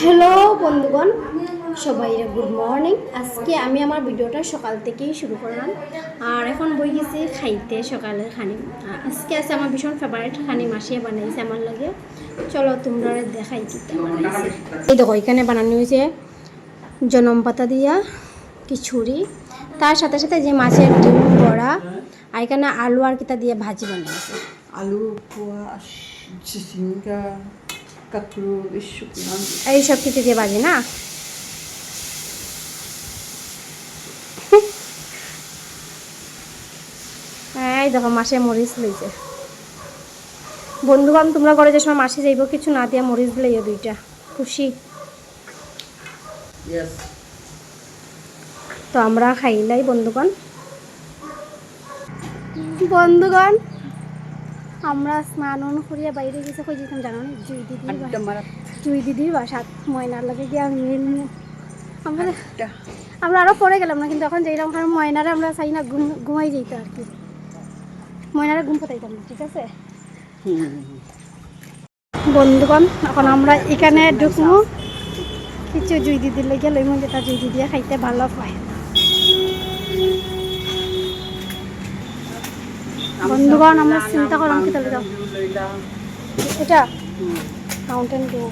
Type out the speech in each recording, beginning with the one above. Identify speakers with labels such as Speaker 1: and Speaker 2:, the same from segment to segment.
Speaker 1: Hello বন্ধুগণ। সবাই good morning আজকে আমি আমার ভিডিওটা সকাল থেকেই শুরু করলাম। আর এখন বই গেছি খাইতে, সকালের খানি। আজকে আছে আমার ভীষণ ফেভারিট খানি, মাসিয়ে বানাইছে আমার লাগে। চলো তোমরা দেখাই এই দেখো, এখানে বানানো হয়েছে জনম পাতা দিয়া খিচুড়ি। তার সাথে সাথে যে মাছের ডিম, বড়া, আর এখানে আলু আর কিতা দিয়ে ভাজি বানাইছে।
Speaker 2: আলু কোয়াশ কাঁকরোল
Speaker 1: এই সব কিছু দিয়ে ভাজি না? এই দেখো মাসে মরিচ লইছে বন্ধুগণ তোমরা ঘরে যে সময় মাসে যাইব কিছু না দিয়া মরিচ লইও দুইটা। খুশি? তো আমরা খাইলাই বন্ধুগণ। বন্ধুগণ আমরা স্নান করিয়া বাইরে গেছে কই যেতাম জানো? না জুই
Speaker 2: আড্ডা
Speaker 1: জুই দিদির বাসাত ময়নার লাগে গিয়া মিল আমরা আমরা আরও পরে গেলাম না কিন্তু এখন যেরকম কারণ ময়নারে আমরা চাই না ঘুম ঘুমাই যেত আর কি। ময়নারে ঘুম পাতাইতাম না ঠিক আছে? বন্ধুগণ এখন আমরা এখানে ঢুকবো। কিছু জুই দিদির লেগে লইম যেটা জুই দিদিয়ে খাইতে ভালো পায়। বন্ধুগণ আমরা চিন্তা করলাম কি তাহলে এটা মাউন্টেন ডিউ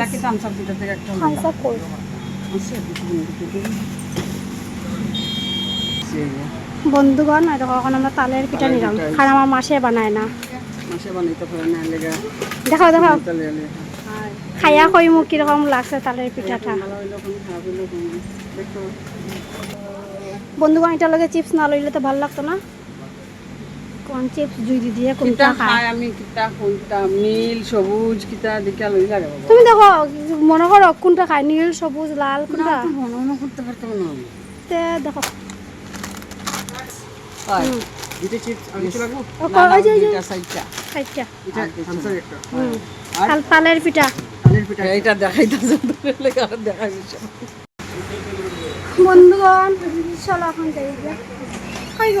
Speaker 2: তাকে থামস আপ দিতে থেকে একটা
Speaker 1: থামস আপ
Speaker 2: আছে
Speaker 1: বন্ধুগণ দেখো এখন আমরা তালের পিঠা নিলাম। কারণ আমার মাসে বানায় না।
Speaker 2: মাসে বানাইতে পারে না লেগা
Speaker 1: দেখাও দেখাও। খাইয়া কই মোক কীরকম লাগছে তালের পিঠাটা? বন্ধুগণ এটার লগে চিপস না লইলে তো ভালো লাগতো না। কোন চিপস জুই দি দিয়ে কোনটা খায়?
Speaker 2: খাই আমি কিতা কোনটা? নীল সবুজ কিতা দেখা লই লাগে
Speaker 1: তুমি দেখো মনে করো কোনটা খায়? নীল সবুজ লাল কোনটা?
Speaker 2: মনে করতে পারতাম না
Speaker 1: তে দেখো।
Speaker 2: এটা চিপস আমি তো লাগবো?
Speaker 1: ওই যে,
Speaker 2: এটা সাইডটা
Speaker 1: খাইটা
Speaker 2: এটা থামসার একটা। আর?
Speaker 1: তাল- পিঠা।
Speaker 2: কানের পিঠা। এইটা দেখাইতাছে লেগে আর দেখাইছে
Speaker 1: বন্ধুগণ চলো এখন যাই। খাইব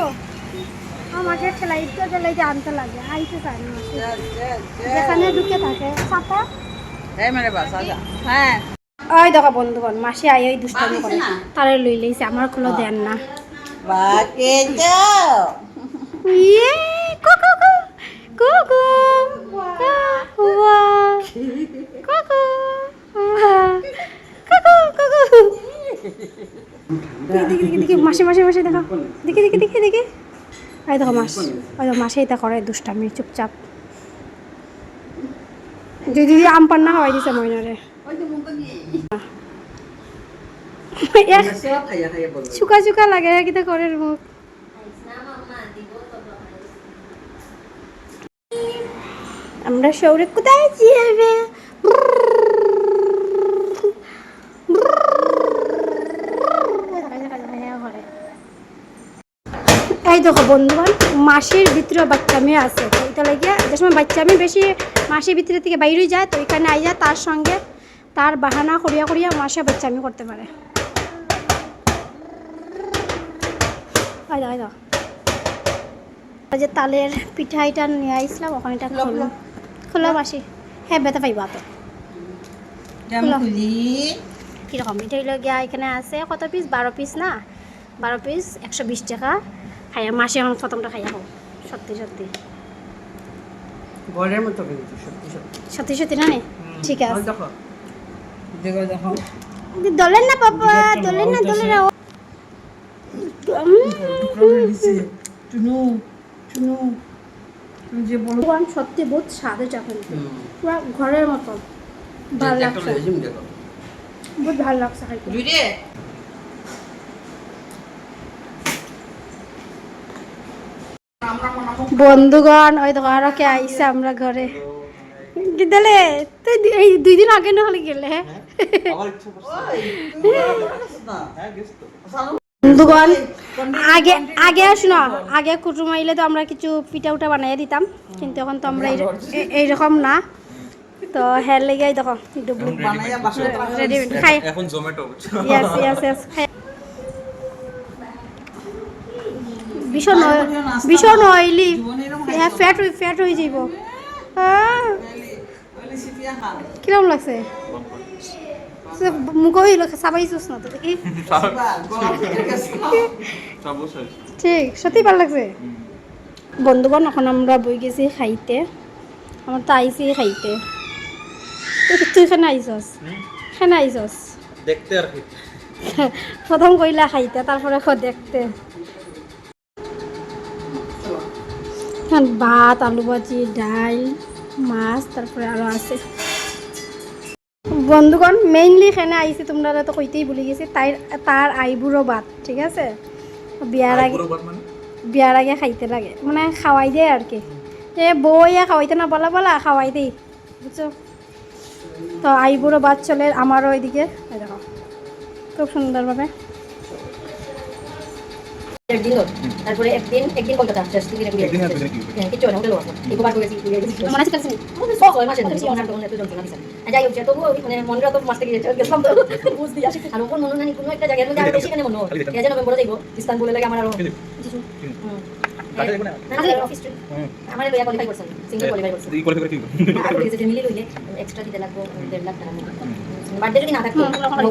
Speaker 1: আমাকে ঠেলাইতে ঠেলাইতে আনতে লাগে আইতে চায় না। যেখানে ঢুকে থাকে চাপা
Speaker 2: এই মানে বাস আজা হ্যাঁ
Speaker 1: ওই দেখো বন্ধুগণ মাসে আই ওই দুষ্টামি করে তারে লই লইছে আমার খোলো দেন না
Speaker 2: বাকে যাও
Speaker 1: ইয়ে কুকু কুকু কুকু কুকু কুকু দেখি দেখি দেখি দেখি মাসে মাসে মাসে দেখো দেখি দেখি দেখি দেখি এই দেখো মাস ওই দেখো মাসে এটা করে দুষ্টামি, চুপচাপ। দিদি আম পান্না খাওয়াই দিছে
Speaker 2: বলো
Speaker 1: চুকা চুকা লাগে কিতা করে মুখ আমরা শহরে কোথায় যাবে এই দেখো বন্ধুগণ মাসের ভিতরে বাচ্চা মেয়ে আছে। তো এটা লাগিয়া যে সময় বাচ্চা মেয়ে বেশি মাসের ভিতরে থেকে বাইরে যায় তো এখানে আইয়া তার সঙ্গে তার বাহানা করিয়া করিয়া মাসে বাচ্চা আমি করতে পারে। যে তালের পিঠা এটা নিয়ে আইসলাম ওখানে এটা খোলো খোলো। মাসি। হ্যাঁ বেতা পাইবা তো কীরকম? এটা হইল গিয়া এখানে আছে কত পিস বারো পিস না? বারো পিস একশো বিশ টাকা। খাইয়া মাসে এখন প্রথমটা খাইয়া হোক সত্যি সত্যি।
Speaker 2: ঘরের মতো কিন্তু সত্যি সত্যি।
Speaker 1: সত্যি সত্যি না নে? ঠিক আছে।
Speaker 2: দেখো। দেখো। দেখো
Speaker 1: দলেন না বাবা দলেন না দলেন না
Speaker 2: টুনু টুনু। তুমি যে বলো।
Speaker 1: সত্যি বহুত স্বাদে চাকরি। পুরো ঘরের মতো। ভালো লাগছে। বহুত ভালো লাগছে খাইতে। বন্ধুগণ ওই দেখো আরও কে আইসে আমরা ঘরে। দিদালে তুই এই দুই দিন আগে না হলে গেলে হ্যাঁ? বন্ধুগণ আগে আগে শুনো আগে কুটুম আইলে তো আমরা কিছু পিঠা উঠা বানাই দিতাম কিন্তু এখন তো আমরা এই- এই- এইরকম না। তো হ্যাঁ লেগে দেখো ডুবলি
Speaker 2: বানাইয়া
Speaker 1: খাই।
Speaker 3: এখন জোম্যাটো
Speaker 1: ইয়াস ইয়াস ইয়াস খাই। ভীষণ ভীষণ অয়েলি হ্যাঁ ফ্যাট হয়ে ফ্যাট হয়ে যাইব। হ্যাঁ। কিরম লাগছে? মুখ হইল সাবাইছিস না তো দেখি। ঠিক সত্যি ভালো লাগছে? বন্ধুগণ এখন আমরা বই গেছি খাইতে। আমার তো আইসি খাইতে। তুই খানে আইসস খানে আইসস
Speaker 3: দেখতে আর
Speaker 1: প্রথম কইলা খাইতে তারপরে দেখতে এখান ভাত আলু ভাজি ডাল মাছ তারপরে আরও আছে। বন্ধুগণ মেইনলি এখানে আইছি তোমরা তো কইতেই ভুলে গেছি তাই তার আইবুড়ো ভাত ঠিক আছে? বিয়ার আগে
Speaker 3: মানে?
Speaker 1: বিয়ার আগে খাইতে লাগে মানে খাওয়াই দেয় আর কি। এ বইয়া খাওয়াইতে না বলা বলা খাওয়াই দেই বুঝছ? তো আইবুড়ো বাদ চলে আমারও ওইদিকে দেখো খুব সুন্দরভাবে।
Speaker 4: দেড় দিন ধরে। তারপরে একদিন একদিন কলকাতা শেষ দুদিনে ঘুরে
Speaker 3: একদিন আর দুদিনে কি
Speaker 4: কিচ্ছু না হোটেল একবার করেছি ঘুরে গেছি
Speaker 1: মনে আছে কাছে
Speaker 4: হয় মাঝে মাঝে আমার তখন এত যন্ত্রণা দিছে যাই হোক তবুও মানে মনটা তো মাস থেকে গেছিলাম তো বুঝ দিয়ে আসি আর ওপর মনে নাই কোনো একটা জায়গার মধ্যে আরও বেশি কেন মনে হয় এই যে নভেম্বরে যাইবো ইস্তানবুলে লাগে আমার আরও হুম।
Speaker 3: কাজে যাইবো না?
Speaker 4: না, না, অফিস ট্রিপ। আমার লইয়া কোয়ালিফাই করছেন সিঙ্গেল কোয়ালিফাই করছেন
Speaker 3: এই কোয়ালিফাই করে কি
Speaker 4: আর বলেছে যে মিলিয়ে লইলে এক্সট্রা দিতে লাগবে দেড় লাখ টাকা। বার্থডে যদি না থাকতো
Speaker 1: হুম, তখন
Speaker 4: নো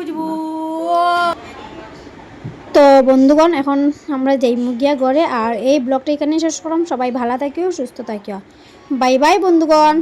Speaker 1: তো বন্ধুগণ, এখন আমরা যাই মুগিয়া গড়ে আর এই ব্লগটা এখানেই শেষ করলাম। সবাই ভালো থাকিও, সুস্থ থাকিও। বাই বাই বন্ধুগণ।